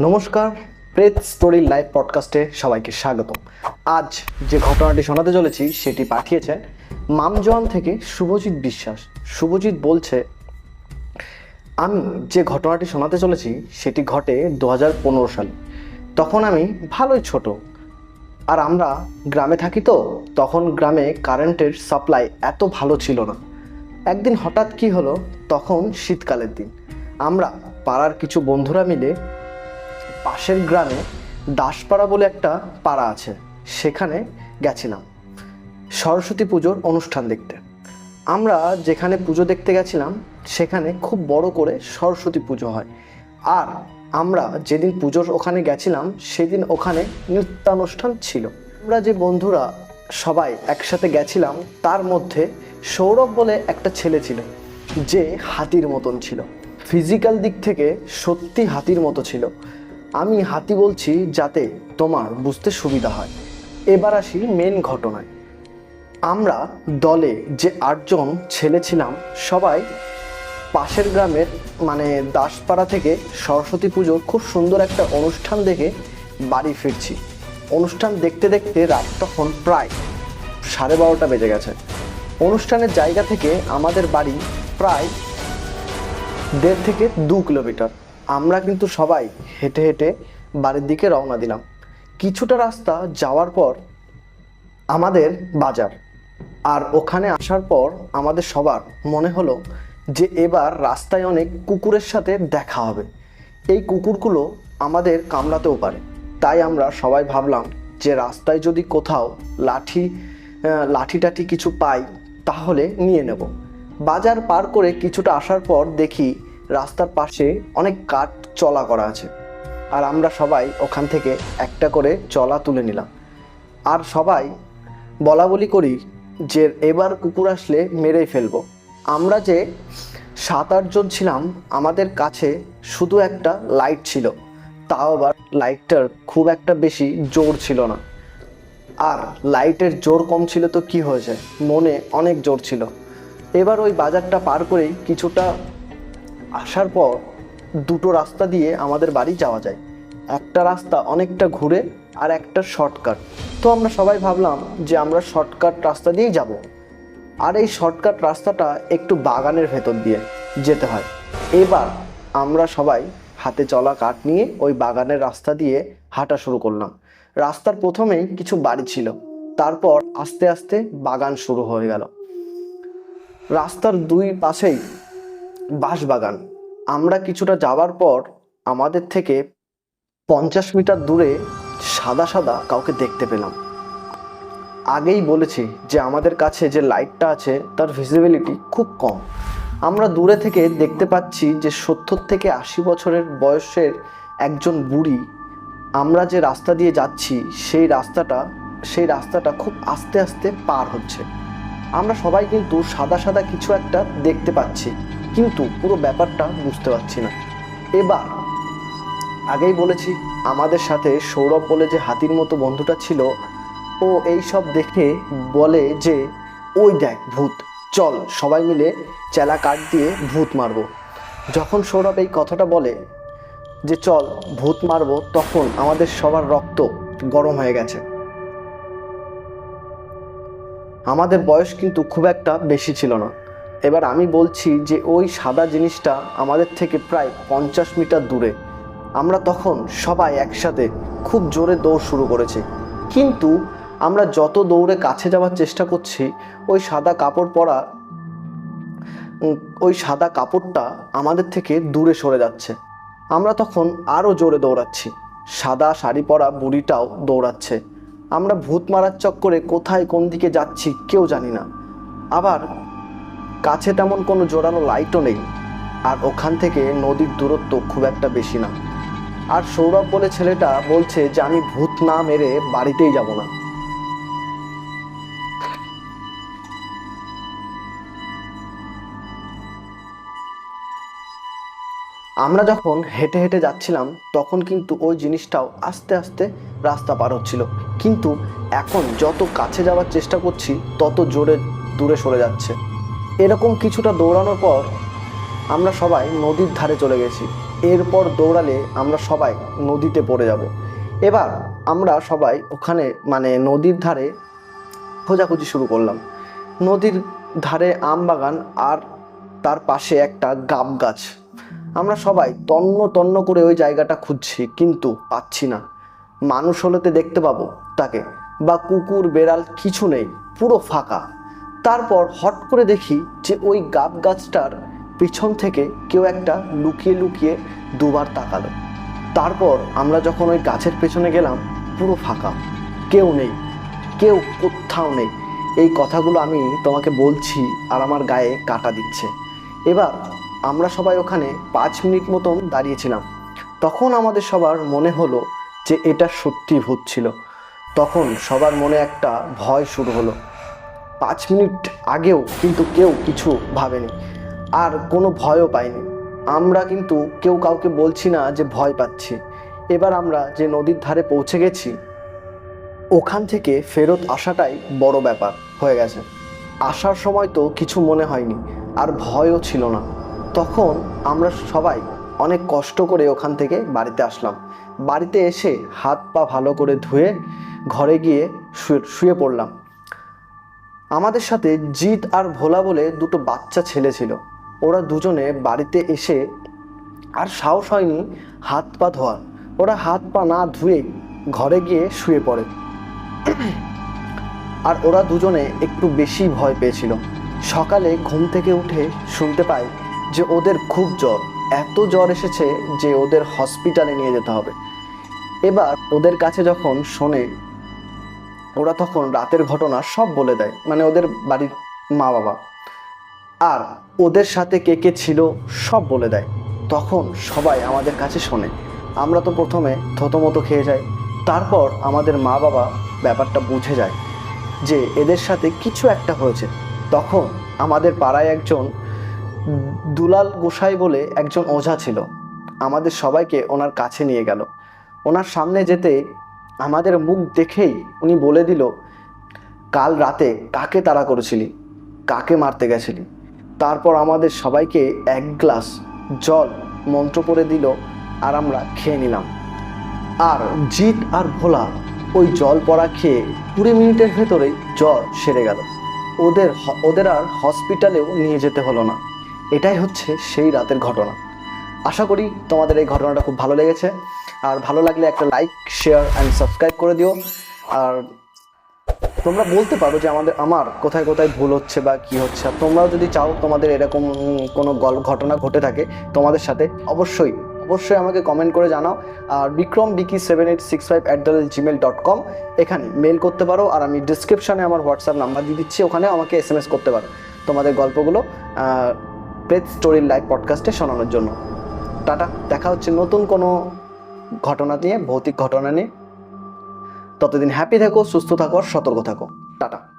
নমস্কার, প্রেত story live পডকাস্টে সবাইকে স্বাগত আজ যে ঘটনাটি শোনাতে চলেছি, সেটি পাঠিয়েছেন মামজন থেকে শুভজিৎ বিশ্বাস। শুভজিৎ বলছে, আমি যে ঘটনাটি শোনাতে চলেছি, সেটি ঘটে দু হাজার পনেরো সালে। তখন আমি ভালোই ছোট। আর আমরা গ্রামে থাকি তো, তখন গ্রামে কারেন্টের সাপ্লাই এত ভালো ছিল না। একদিন হঠাৎ কি হলো, তখন শীতকালের দিন। আমরা পাড়ার কিছু বন্ধুরা মিলে পাশের গ্রামে দাসপাড়া বলে একটা পাড়া আছে, সেখানে গেছিলাম সরস্বতী পুজোর অনুষ্ঠান দেখতে। আমরা যেখানে পুজো দেখতে গেছিলাম, সেখানে খুব বড় করে সরস্বতী পুজো হয়। আর আমরা যেদিন পুজোর ওখানে গেছিলাম, সেদিন ওখানে নৃত্যানুষ্ঠান ছিল। আমরা যে বন্ধুরা সবাই একসাথে গেছিলাম, তার মধ্যে সৌরভ বলে একটা ছেলে ছিল, যে হাতির মতন ছিল। ফিজিক্যাল দিক থেকে সত্যি হাতির মতো ছিল। আমি হাতি বলছি যাতে তোমার বুঝতে সুবিধা হয়। এবার আসি মেন ঘটনায়। আমরা দলে যে আটজন ছেলে ছিলাম, সবাই পাশের গ্রামের মানে দাসপাড়া থেকে সরস্বতী পুজোর খুব সুন্দর একটা অনুষ্ঠান দেখে বাড়ি ফিরছি। অনুষ্ঠান দেখতে দেখতে রাত তখন প্রায় সাড়ে বারোটা বেজে গেছে। অনুষ্ঠানের জায়গা থেকে আমাদের বাড়ি প্রায় দেড় থেকে দু কিলোমিটার। আমরা কিন্তু সবাই হেঁটে হেঁটে বাড়ির দিকে রওনা দিলাম। কিছুটা রাস্তা যাওয়ার পর আমাদের বাজার। আর ওখানে আসার পর আমাদের সবার মনে হলো যে এবার রাস্তায় অনেক কুকুরের সাথে দেখা হবে। এই কুকুরগুলো আমাদের কামড়াতেও পারে। তাই আমরা সবাই ভাবলাম যে রাস্তায় যদি কোথাও লাঠি লাঠি টাঠি কিছু পাই, তাহলে নিয়ে নেব। বাজার পার করে কিছুটা আসার পর দেখি রাস্তার পাশে অনেক কাঠ চলা করা আছে। আর আমরা সবাই ওখান থেকে একটা করে চলা তুলে নিলাম। আর সবাই বলা বলি করি যে এবার কুকুর আসলে মেরেই ফেলব। আমরা যে সাত আটজন ছিলাম, আমাদের কাছে শুধু একটা লাইট ছিল। তাও আবার লাইটটার খুব একটা বেশি জোর ছিল না। আর লাইটের জোর কম ছিল তো কি হয়েছে মনে অনেক জোর ছিল। এবার ওই বাজারটা পার করেই কিছুটা আসার পর দুটো রাস্তা দিয়ে আমাদের বাড়ি যাওয়া যায়। একটা রাস্তা অনেকটা ঘুরে আর একটা শর্টকাট। তো আমরা সবাই ভাবলাম যে আমরা শর্টকাট রাস্তা দিয়েই যাব। আর এই শর্টকাট রাস্তাটা একটু বাগানের ভেতর দিয়ে যেতে হয়। এবার আমরা সবাই হাতে চলা কাঠ নিয়ে ওই বাগানের রাস্তা দিয়ে হাঁটা শুরু করলাম। রাস্তার প্রথমেই কিছু বাড়ি ছিল। তারপর আস্তে আস্তে বাগান শুরু হয়ে গেল। রাস্তার দুই পাশেই বাঁশবাগান। আমরা কিছুটা যাওয়ার পর আমাদের থেকে পঞ্চাশ মিটার দূরে সাদা সাদা কাউকে দেখতে পেলাম। আগেই বলেছি যে আমাদের কাছে যে লাইটটা আছে, তার ভিজিবিলিটি খুব কম। আমরা দূরে থেকে দেখতে পাচ্ছি যে সত্তর থেকে আশি বছরের বয়সের একজন বুড়ি। আমরা যে রাস্তা দিয়ে যাচ্ছি, সেই রাস্তাটা সেই রাস্তাটা খুব আস্তে আস্তে পার হচ্ছে। আমরা সবাই কিন্তু সাদা সাদা কিছু একটা দেখতে পাচ্ছি। কিন্তু পুরো ব্যাপারটা বুঝতে পারছি না। এবার, আগেই বলেছি, আমাদের সাথে সৌরভ বলে যে হাতির মতো বন্ধুটা ছিল, ও এই সব দেখে বলে যে, ওই দেখ ভূত, চল সবাই মিলে চেলা কাঠ দিয়ে ভূত মারবো। যখন সৌরভ এই কথাটা বলে যে, চল ভূত মারবো, তখন আমাদের সবার রক্ত গরম হয়ে গেছে। আমাদের বয়স কিন্তু খুব একটা বেশি ছিল না। এবার আমি বলছি যে ওই সাদা জিনিসটা আমাদের থেকে প্রায় পঞ্চাশ মিটার দূরে। আমরা তখন সবাই একসাথে খুব জোরে দৌড় শুরু করেছি। কিন্তু আমরা যত দৌড়ে কাছে যাওয়ার চেষ্টা করছি, ওই সাদা কাপড় পরা ওই সাদা কাপড়টা আমাদের থেকে দূরে সরে যাচ্ছে। আমরা তখন আরও জোরে দৌড়াচ্ছি। সাদা শাড়ি পরা বুড়িটাও দৌড়াচ্ছে। আমরা ভূত মারার চক্করে কোথায় কোন দিকে যাচ্ছি কেউ জানি না। আবার কাছে তেমন কোনো জোরালো লাইটও নেই। আর ওখান থেকে নদীর দূরত্ব খুব একটা বেশি না। আর সৌরভ বলে ছেলেটা বলছে যে, আমি ভূত না মেরে বাড়িতেই যাব না। আমরা যখন হেঁটে হেঁটে যাচ্ছিলাম, তখন কিন্তু ওই জিনিসটাও আস্তে আস্তে রাস্তা পার হচ্ছিল। কিন্তু এখন যত কাছে যাওয়ার চেষ্টা করছি, তত জোরে দূরে সরে যাচ্ছে। এরকম কিছুটা দৌড়ানোর পর আমরা সবাই নদীর ধারে চলে গেছি। এরপর দৌড়ালে আমরা সবাই নদীতে পড়ে যাব। এবার আমরা সবাই ওখানে মানে নদীর ধারে খোঁজাখুঁজি শুরু করলাম। নদীর ধারে আম বাগান আর তার পাশে একটা গাব গাছ। আমরা সবাই তন্ন তন্ন করে ওই জায়গাটা খুঁজছি, কিন্তু পাচ্ছি না। মানুষ হলেতে দেখতে পাবো তাকে। বা কুকুর, বেড়াল কিছু নেই, পুরো ফাঁকা। তারপর হট করে দেখি যে ওই গাব গাছটার পিছন থেকে কেউ একটা লুকিয়ে লুকিয়ে দুবার তাকালো। তারপর আমরা যখন ওই গাছের পেছনে গেলাম, পুরো ফাঁকা। কেউ নেই, কেউ কোথাও নেই। এই কথাগুলো আমি তোমাকে বলছি আর আমার গায়ে কাটা দিচ্ছে। এবার আমরা সবাই ওখানে পাঁচ মিনিট মতন দাঁড়িয়েছিলাম। তখন আমাদের সবার মনে হলো যে এটা সত্যি ভূত ছিল। তখন সবার মনে একটা ভয় শুরু হলো। পাঁচ মিনিট আগেও কিন্তু কেউ কিছু ভাবেনি। আর কোনো ভয়ও পাইনি। আমরা কিন্তু কেউ কাউকে বলছি না যে ভয় পাচ্ছি। এবার আমরা যে নদীর ধারে পৌঁছে গেছি, ওখান থেকে ফেরত আসাটাই বড় ব্যাপার হয়ে গেছে। আসার সময় তো কিছু মনে হয়নি, আর ভয়ও ছিল না। তখন আমরা সবাই অনেক কষ্ট করে ওখান থেকে বাড়িতে আসলাম। বাড়িতে এসে হাত পা ভালো করে ধুয়ে ঘরে গিয়ে শুয়ে শুয়ে পড়লাম। আমাদের সাথে জিৎ আর ভোলা বলে দুটো বাচ্চা ছেলে ছিল। ওরা দুজনে বাড়িতে এসে আর সাহস হয়নি হাত পা ধোয়ার। ওরা হাত পা না ধুয়ে ঘরে গিয়ে শুয়ে পড়ে। আর ওরা দুজনে একটু বেশি ভয় পেয়েছিল। সকালে ঘুম থেকে উঠে শুনতে পাই যে ওদের খুব জ্বর। এত জ্বর এসেছে যে ওদের হসপিটালে নিয়ে যেতে হবে। এবার ওদের কাছে যখন শোনে ওরা তখন রাতের ঘটনা সব বলে দেয় মানে ওদের বাড়ির মা বাবা আর ওদের সাথে কে কে ছিল সব বলে দেয়। তখন সবাই আমাদের কাছে শোনে। আমরা তো প্রথমে থতমতো খেয়ে যাই, তারপর আমাদের মা বাবা ব্যাপারটা বুঝে যায় যে এদের সাথে কিছু একটা হয়েছে। তখন আমাদের পাড়ায় একজন দুলাল গোসাই বলে একজন ওঝা ছিল। আমাদের সবাইকে ওনার কাছে নিয়ে গেল। ওনার সামনে যেতে আমাদের মুখ দেখেই উনি বলে দিল, কাল রাতে কাকে তাড়া করেছিলি? কাকে মারতে গেছিলি? তারপর আমাদের সবাইকে এক গ্লাস জল মন্ত্র করে দিল আর আমরা খেয়ে নিলাম। আর জিৎ আর ভোলা ওই জল পড়া খেয়ে কুড়ি মিনিটের ভেতরে জ্বর সেরে গেল। ওদের ওদের আর হসপিটালেও নিয়ে যেতে হলো না। এটাই হচ্ছে সেই রাতের ঘটনা। আশা করি তোমাদের এই ঘটনাটা খুব ভালো লেগেছে। আর ভালো লাগলে একটা লাইক শেয়ার অ্যান্ড সাবস্ক্রাইব করে দিও। আর তোমরা বলতে পারো যে আমাদের, আমার কোথায় কোথায় ভুল হচ্ছে বা কি হচ্ছে। আর তোমরাও যদি চাও তোমাদের এরকম কোনো গল ঘটনা ঘটে থাকে তোমাদের সাথে, অবশ্যই অবশ্যই আমাকে কমেন্ট করে জানাও। আর Vikram Vicky seven eight six five at the rate gmail dot com এখানে মেল করতে পারো। আর আমি ডিসক্রিপশানে আমার হোয়াটসঅ্যাপ নাম্বার দিয়ে দিচ্ছি ওখানে আমাকে এস এম এস করতে পারো তোমাদের গল্পগুলো প্রেস স্টোরির লাইভ পডকাস্টে শোনানোর জন্য। টাটা, দেখা হচ্ছে নতুন কোনো ঘটনা নিয়ে ভৌতিক ঘটনা নিয়ে। ততদিন হ্যাপি থাকো সুস্থ থাকো সতর্ক থাকো। টাটা।